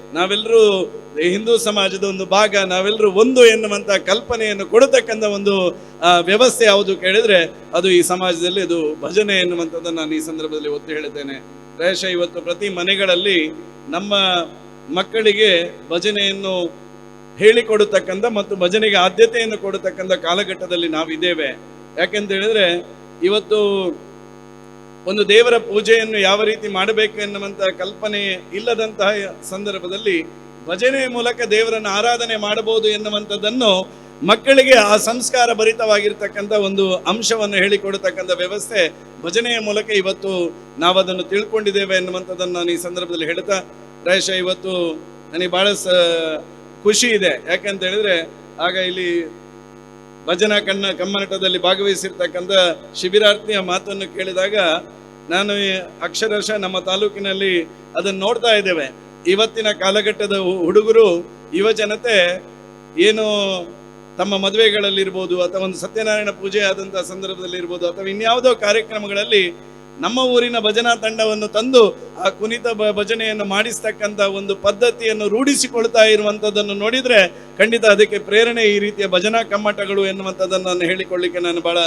ನಾವೆಲ್ಲರೂ ಹಿಂದೂ ಸಮಾಜದ ಒಂದು ಭಾಗ ನಾವೆಲ್ಲರೂ ಒಂದು ಎನ್ನುವಂತ ಕಲ್ಪನೆಯನ್ನು ಕೊಡತಕ್ಕಂಥ ಒಂದು ವ್ಯವಸ್ಥೆ ಯಾವುದು ಕೇಳಿದ್ರೆ ಅದು ಈ ಸಮಾಜದಲ್ಲಿ ಅದು ಭಜನೆ ಎನ್ನುವಂಥದ್ದನ್ನು ನಾನು ಈ ಸಂದರ್ಭದಲ್ಲಿ ಒತ್ತಿ ಹೇಳಿದ್ದೇನೆ. ಪ್ರಾಯಶಃ ಇವತ್ತು ಪ್ರತಿ ಮನೆಗಳಲ್ಲಿ ನಮ್ಮ ಮಕ್ಕಳಿಗೆ ಭಜನೆಯನ್ನು ಹೇಳಿಕೊಡತಕ್ಕಂಥ ಮತ್ತು ಭಜನೆಗೆ ಆದ್ಯತೆಯನ್ನು ಕೊಡತಕ್ಕಂಥ ಕಾಲಘಟ್ಟದಲ್ಲಿ ನಾವಿದ್ದೇವೆ. ಯಾಕೆಂತ ಹೇಳಿದ್ರೆ ಇವತ್ತು ಒಂದು ದೇವರ ಪೂಜೆಯನ್ನು ಯಾವ ರೀತಿ ಮಾಡಬೇಕು ಎನ್ನುವಂತಹ ಕಲ್ಪನೆ ಇಲ್ಲದಂತಹ ಸಂದರ್ಭದಲ್ಲಿ ಭಜನೆಯ ಮೂಲಕ ದೇವರನ್ನು ಆರಾಧನೆ ಮಾಡಬಹುದು ಎನ್ನುವಂಥದ್ದನ್ನು ಮಕ್ಕಳಿಗೆ ಆ ಸಂಸ್ಕಾರ ಭರಿತವಾಗಿರ್ತಕ್ಕಂಥ ಒಂದು ಅಂಶವನ್ನು ಹೇಳಿಕೊಡತಕ್ಕಂಥ ವ್ಯವಸ್ಥೆ ಭಜನೆಯ ಮೂಲಕ ಇವತ್ತು ನಾವು ಅದನ್ನು ತಿಳ್ಕೊಂಡಿದ್ದೇವೆ ಎನ್ನುವಂಥದ್ದನ್ನು ನಾನು ಈ ಸಂದರ್ಭದಲ್ಲಿ ಹೇಳ್ತಾ ಪ್ರಾಯಶಃ ಇವತ್ತು ನನಗೆ ಬಹಳ ಸ ಖುಷಿ ಇದೆ. ಯಾಕಂತ ಹೇಳಿದ್ರೆ, ಆಗ ಇಲ್ಲಿ ಭಜನಾ ಕಣ್ಣ ಕಮ್ಮನಟದಲ್ಲಿ ಭಾಗವಹಿಸಿರ್ತಕ್ಕಂಥ ಶಿಬಿರಾರ್ಥಿಯ ಮಾತನ್ನು ಕೇಳಿದಾಗ ನಾನು ಅಕ್ಷರಶಃ ನಮ್ಮ ತಾಲೂಕಿನಲ್ಲಿ ಅದನ್ನು ನೋಡ್ತಾ ಇದ್ದೇವೆ. ಇವತ್ತಿನ ಕಾಲಘಟ್ಟದ ಹುಡುಗರು, ಯುವ ಜನತೆ ಏನು ತಮ್ಮ ಮದುವೆಗಳಲ್ಲಿರ್ಬೋದು ಅಥವಾ ಒಂದು ಸತ್ಯನಾರಾಯಣ ಪೂಜೆ ಆದಂಥ ಸಂದರ್ಭದಲ್ಲಿ ಇರ್ಬೋದು ಅಥವಾ ಇನ್ಯಾವುದೋ ಕಾರ್ಯಕ್ರಮಗಳಲ್ಲಿ ನಮ್ಮ ಊರಿನ ಭಜನಾ ತಂಡವನ್ನು ತಂದು ಆ ಕುಣಿತ ಭಜನೆಯನ್ನು ಮಾಡಿಸ್ತಕ್ಕಂಥ ಒಂದು ಪದ್ಧತಿಯನ್ನು ರೂಢಿಸಿಕೊಳ್ತಾ ಇರುವಂಥದ್ದನ್ನು ನೋಡಿದ್ರೆ ಖಂಡಿತ ಅದಕ್ಕೆ ಪ್ರೇರಣೆ ಈ ರೀತಿಯ ಭಜನಾ ಕಮ್ಮಟಗಳು ಎನ್ನುವಂಥದ್ದನ್ನು ನಾನು ಹೇಳಿಕೊಳ್ಳಿಕ್ಕೆ ನಾನು ಬಹಳ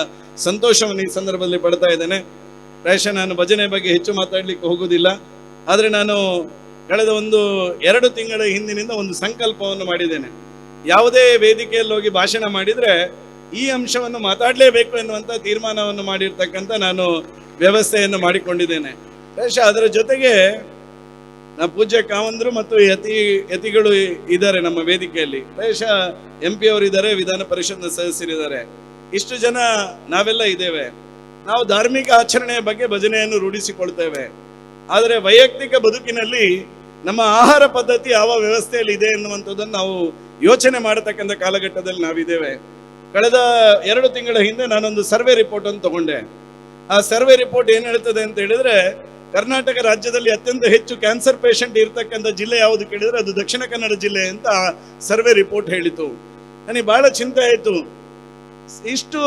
ಸಂತೋಷವನ್ನು ಈ ಸಂದರ್ಭದಲ್ಲಿ ಪಡ್ತಾ ಇದ್ದೇನೆ. ಪ್ರಾಯಶಃ ನಾನು ಭಜನೆ ಬಗ್ಗೆ ಹೆಚ್ಚು ಮಾತಾಡಲಿಕ್ಕೆ ಹೋಗುವುದಿಲ್ಲ ಆದರೆ ನಾನು ಕಳೆದ ಒಂದು ಎರಡು ತಿಂಗಳ ಹಿಂದಿನಿಂದ ಒಂದು ಸಂಕಲ್ಪವನ್ನು ಮಾಡಿದ್ದೇನೆ. ಯಾವುದೇ ವೇದಿಕೆಯಲ್ಲಿ ಹೋಗಿ ಭಾಷಣ ಮಾಡಿದರೆ ಈ ಅಂಶವನ್ನು ಮಾತಾಡಲೇಬೇಕು ಎನ್ನುವಂಥ ತೀರ್ಮಾನವನ್ನು ಮಾಡಿರ್ತಕ್ಕಂಥ ನಾನು ವ್ಯವಸ್ಥೆಯನ್ನು ಮಾಡಿಕೊಂಡಿದ್ದೇನೆ. ಶೇಷ ಅದರ ಜೊತೆಗೆ ನಮ್ಮ ಪೂಜ್ಯ ಕಾವಂದರು ಮತ್ತು ಯತಿ, ಯತಿಗಳು ಇದ್ದಾರೆ ನಮ್ಮ ವೇದಿಕೆಯಲ್ಲಿ. ಬಹುಶಃ ಎಂ ಪಿ ಅವರು ಇದ್ದಾರೆ, ವಿಧಾನ ಪರಿಷತ್ನ ಸದಸ್ಯರಿದ್ದಾರೆ ಇಷ್ಟು ಜನ ನಾವೆಲ್ಲ ಇದ್ದೇವೆ. ನಾವು ಧಾರ್ಮಿಕ ಆಚರಣೆಯ ಬಗ್ಗೆ ಭಜನೆಯನ್ನು ರೂಢಿಸಿಕೊಳ್ತೇವೆ. ಆದರೆ ವೈಯಕ್ತಿಕ ಬದುಕಿನಲ್ಲಿ ನಮ್ಮ ಆಹಾರ ಪದ್ಧತಿ ಯಾವ ವ್ಯವಸ್ಥೆಯಲ್ಲಿ ಇದೆ ಎನ್ನುವಂಥದ್ದನ್ನು ನಾವು ಯೋಚನೆ ಮಾಡತಕ್ಕಂಥ ಕಾಲಘಟ್ಟದಲ್ಲಿ ನಾವಿದ್ದೇವೆ. ಕಳೆದ ಎರಡು ತಿಂಗಳ ಹಿಂದೆ ನಾನೊಂದು ಸರ್ವೆ ರಿಪೋರ್ಟ್ ಅನ್ನು ತಗೊಂಡೆ. ಆ ಸರ್ವೆ ರಿಪೋರ್ಟ್ ಏನು ಹೇಳ್ತದೆ ಅಂತ ಹೇಳಿದ್ರೆ, ಕರ್ನಾಟಕ ರಾಜ್ಯದಲ್ಲಿ ಅತ್ಯಂತ ಹೆಚ್ಚು ಕ್ಯಾನ್ಸರ್ ಪೇಷಂಟ್ ಇರ್ತಕ್ಕಂಥ ಜಿಲ್ಲೆ ಯಾವುದು ಕೇಳಿದ್ರೆ ಅದು ದಕ್ಷಿಣ ಕನ್ನಡ ಜಿಲ್ಲೆ ಅಂತ ಸರ್ವೆ ರಿಪೋರ್ಟ್ ಹೇಳಿತು. ನನಗೆ ಬಹಳ ಚಿಂತೆ ಆಯಿತು. ಇಷ್ಟು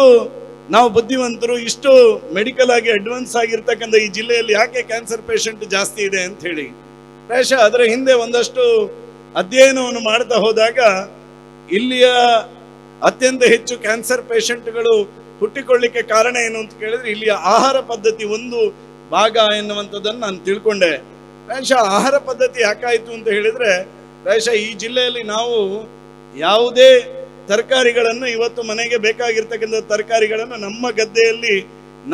ನಾವು ಬುದ್ಧಿವಂತರು, ಇಷ್ಟು ಮೆಡಿಕಲ್ ಆಗಿ ಅಡ್ವಾನ್ಸ್ ಆಗಿರ್ತಕ್ಕಂಥ ಈ ಜಿಲ್ಲೆಯಲ್ಲಿ ಯಾಕೆ ಕ್ಯಾನ್ಸರ್ ಪೇಷಂಟ್ ಜಾಸ್ತಿ ಇದೆ ಅಂತ ಹೇಳಿ. ಪ್ರಾಯಶಃ ಅದರ ಹಿಂದೆ ಒಂದಷ್ಟು ಅಧ್ಯಯನವನ್ನು ಮಾಡ್ತಾ ಹೋದಾಗ ಇಲ್ಲಿಯ ಅತ್ಯಂತ ಹೆಚ್ಚು ಕ್ಯಾನ್ಸರ್ ಪೇಷಂಟ್ಗಳು ಹುಟ್ಟಿಕೊಳ್ಳಿಕ್ಕೆ ಕಾರಣ ಏನು ಅಂತ ಕೇಳಿದ್ರೆ, ಇಲ್ಲಿಯ ಆಹಾರ ಪದ್ಧತಿ ಒಂದು ಭಾಗ ಎನ್ನುವಂಥದ್ದನ್ನು ನಾನು ತಿಳ್ಕೊಂಡೆ. ಪ್ರಾಯಶಃ ಆಹಾರ ಪದ್ಧತಿ ಯಾಕಾಯಿತು ಅಂತ ಹೇಳಿದ್ರೆ, ಪ್ರಾಯಶಃ ಈ ಜಿಲ್ಲೆಯಲ್ಲಿ ನಾವು ಯಾವುದೇ ತರಕಾರಿಗಳನ್ನು ಇವತ್ತು ಮನೆಗೆ ಬೇಕಾಗಿರ್ತಕ್ಕಂಥ ತರಕಾರಿಗಳನ್ನು ನಮ್ಮ ಗದ್ದೆಯಲ್ಲಿ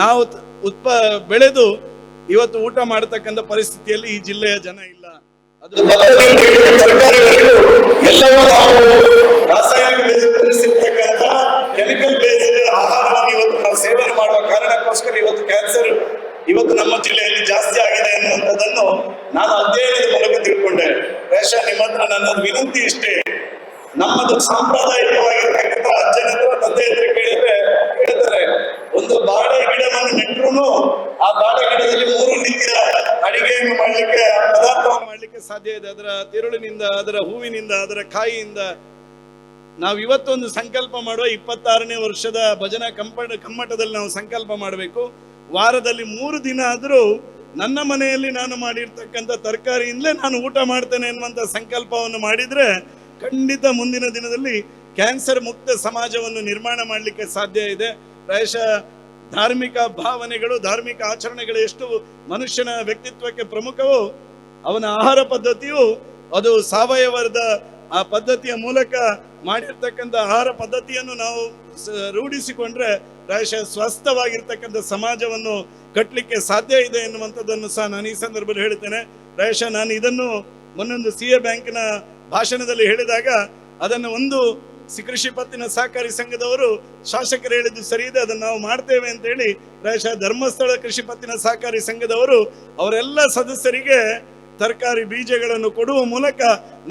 ನಾವು ಉತ್ಪ, ಬೆಳೆದು ಇವತ್ತು ಊಟ ಮಾಡತಕ್ಕಂಥ ಪರಿಸ್ಥಿತಿಯಲ್ಲಿ ಈ ಜಿಲ್ಲೆಯ ಜನ ಇಲ್ಲ. ಅದು ರಾಸಾಯನಿಕ ಬೇಯಿಸಿರ್ತಕ್ಕಂಥ ಕೆಮಿಕಲ್ ಮಾಡುವ ಕಾರಣಕ್ಕೋಸ್ಕರ ಇವತ್ತು ಕ್ಯಾನ್ಸರ್ ಇವತ್ತು ನಮ್ಮ ಜಿಲ್ಲೆಯಲ್ಲಿ ಜಾಸ್ತಿ ಆಗಿದೆ ಅನ್ನುವಂಥದ್ದನ್ನು ನಾನು ಅಧ್ಯಯನದ ಮೂಲಕ ತಿಳ್ಕೊಂಡೆ. ರೇಷಾ ನಿಮ್ಮ ಹತ್ರ ನನ್ನ ವಿನಂತಿ ಇಷ್ಟೇ. ನಮ್ಮದು ಸಾಂಪ್ರದಾಯಿಕವಾಗಿರ್ತಕ್ಕಂಥ ಅಜ್ಜನ ಹತ್ರ ತಂದೆ ಹತ್ರ ಕೇಳಿದ್ರೆ ಹೇಳ್ತಾರೆ ಒಂದು ಬಾಳೆ ಗಿಡವನ್ನು ನೆಟ್ಟರು ಆ ಬಾಳೆ ಗಿಡದಲ್ಲಿ ಮೂರು ರೀತಿಯ ಅಡಿಗೆಯನ್ನು ಮಾಡಲಿಕ್ಕೆ, ಪದಾರ್ಥವನ್ನು ಮಾಡಲಿಕ್ಕೆ ಸಾಧ್ಯ ಇದೆ. ಅದರ ತಿರುಳಿನಿಂದ, ಅದರ ಹೂವಿನಿಂದ, ಅದರ ಕಾಯಿಯಿಂದ ನಾವು ಇವತ್ತೊಂದು ಸಂಕಲ್ಪ ಮಾಡುವ ಇಪ್ಪತ್ತಾರನೇ ವರ್ಷದ ಭಜನಾ ಕಂಪಟ ಕಮ್ಮಟದಲ್ಲಿ ನಾವು ಸಂಕಲ್ಪ ಮಾಡಬೇಕು. ವಾರದಲ್ಲಿ ಮೂರು ದಿನ ಆದರೂ ನನ್ನ ಮನೆಯಲ್ಲಿ ನಾನು ಮಾಡಿರ್ತಕ್ಕಂಥ ತರಕಾರಿಯಿಂದಲೇ ನಾನು ಊಟ ಮಾಡ್ತೇನೆ ಎನ್ನುವಂಥ ಸಂಕಲ್ಪವನ್ನು ಮಾಡಿದರೆ ಖಂಡಿತ ಮುಂದಿನ ದಿನದಲ್ಲಿ ಕ್ಯಾನ್ಸರ್ ಮುಕ್ತ ಸಮಾಜವನ್ನು ನಿರ್ಮಾಣ ಮಾಡಲಿಕ್ಕೆ ಸಾಧ್ಯ ಇದೆ. ಪ್ರಾಯಶಃ ಧಾರ್ಮಿಕ ಭಾವನೆಗಳು, ಧಾರ್ಮಿಕ ಆಚರಣೆಗಳು ಎಷ್ಟು ಮನುಷ್ಯನ ವ್ಯಕ್ತಿತ್ವಕ್ಕೆ ಪ್ರಮುಖವೋ ಅವನ ಆಹಾರ ಪದ್ಧತಿಯು ಅದು ಸಾವಯವದ ಆ ಪದ್ಧತಿಯ ಮೂಲಕ ಮಾಡಿರ್ತಕ್ಕಂಥ ಆಹಾರ ಪದ್ಧತಿಯನ್ನು ನಾವು ರೂಢಿಸಿಕೊಂಡ್ರೆ ಪ್ರಾಯಶಃ ಸ್ವಸ್ಥವಾಗಿರ್ತಕ್ಕಂಥ ಸಮಾಜವನ್ನು ಕಟ್ಟಲಿಕ್ಕೆ ಸಾಧ್ಯ ಇದೆ ಎನ್ನುವಂಥದ್ದನ್ನು ಸಹ ನಾನು ಈ ಸಂದರ್ಭದಲ್ಲಿ ಹೇಳ್ತೇನೆ ಪ್ರಾಯಶಃ ನಾನು ಇದನ್ನು ಮೊನ್ನೊಂದು ಸಿ ಎ ಬ್ಯಾಂಕಿನ ಭಾಷಣದಲ್ಲಿ ಹೇಳಿದಾಗ ಅದನ್ನು ಒಂದು ಕೃಷಿ ಪತ್ತಿನ ಸಹಕಾರಿ ಸಂಘದವರು ಶಾಸಕರು ಹೇಳಿದ್ದು ಸರಿ ಇದೆ, ಅದನ್ನು ನಾವು ಮಾಡ್ತೇವೆ ಅಂತ ಹೇಳಿ ಪ್ರಾಯಶಃ ಧರ್ಮಸ್ಥಳ ಕೃಷಿ ಪತ್ತಿನ ಸಹಕಾರಿ ಸಂಘದವರು ಅವರೆಲ್ಲ ಸದಸ್ಯರಿಗೆ ತರಕಾರಿ ಬೀಜಗಳನ್ನು ಕೊಡುವ ಮೂಲಕ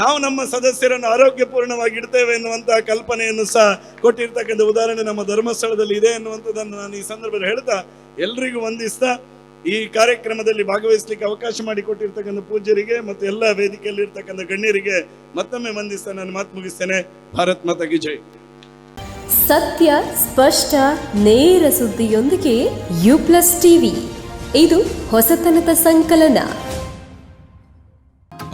ನಾವು ನಮ್ಮ ಸದಸ್ಯರನ್ನು ಆರೋಗ್ಯಪೂರ್ಣವಾಗಿ ಇಡ್ತೇವೆ ಎನ್ನುವಂತಹ ಕಲ್ಪನೆಯನ್ನು ಸಹ ಕೊಟ್ಟಿರ್ತಕ್ಕಂಥ ಉದಾಹರಣೆ ನಮ್ಮ ಧರ್ಮಸ್ಥಳದಲ್ಲಿ ಇದೆ ಎನ್ನುವಂಥದ್ದನ್ನು ನಾನು ಈ ಸಂದರ್ಭದಲ್ಲಿ ಹೇಳ್ತಾ ಎಲ್ರಿಗೂ ವಂದಿಸ್ತಾ ಈ ಕಾರ್ಯಕ್ರಮದಲ್ಲಿ ಭಾಗವಹಿಸಲಿಕ್ಕೆ ಅವಕಾಶ ಮಾಡಿ ಕೊಟ್ಟಿರ್ತಕ್ಕಂಥ ಪೂಜ್ಯರಿಗೆ ಮತ್ತು ಎಲ್ಲ ವೇದಿಕೆಯಲ್ಲಿ ಇರ್ತಕ್ಕಂಥ ಗಣ್ಯರಿಗೆ ಮತ್ತೊಮ್ಮೆ ವಂದಿಸ್ತಾ ನಾನು ಮಾತು ಮುಗಿಸ್ತೇನೆ. ಭಾರತ್ ಮಾತಾಗಿ ಜೈ. ಸತ್ಯ, ಸ್ಪಷ್ಟ, ನೇರ ಸುದ್ದಿಯೊಂದಿಗೆ ಯು ಪ್ಲಸ್ ಟಿವಿ. ಇದು ಹೊಸತನದ ಸಂಕಲನ.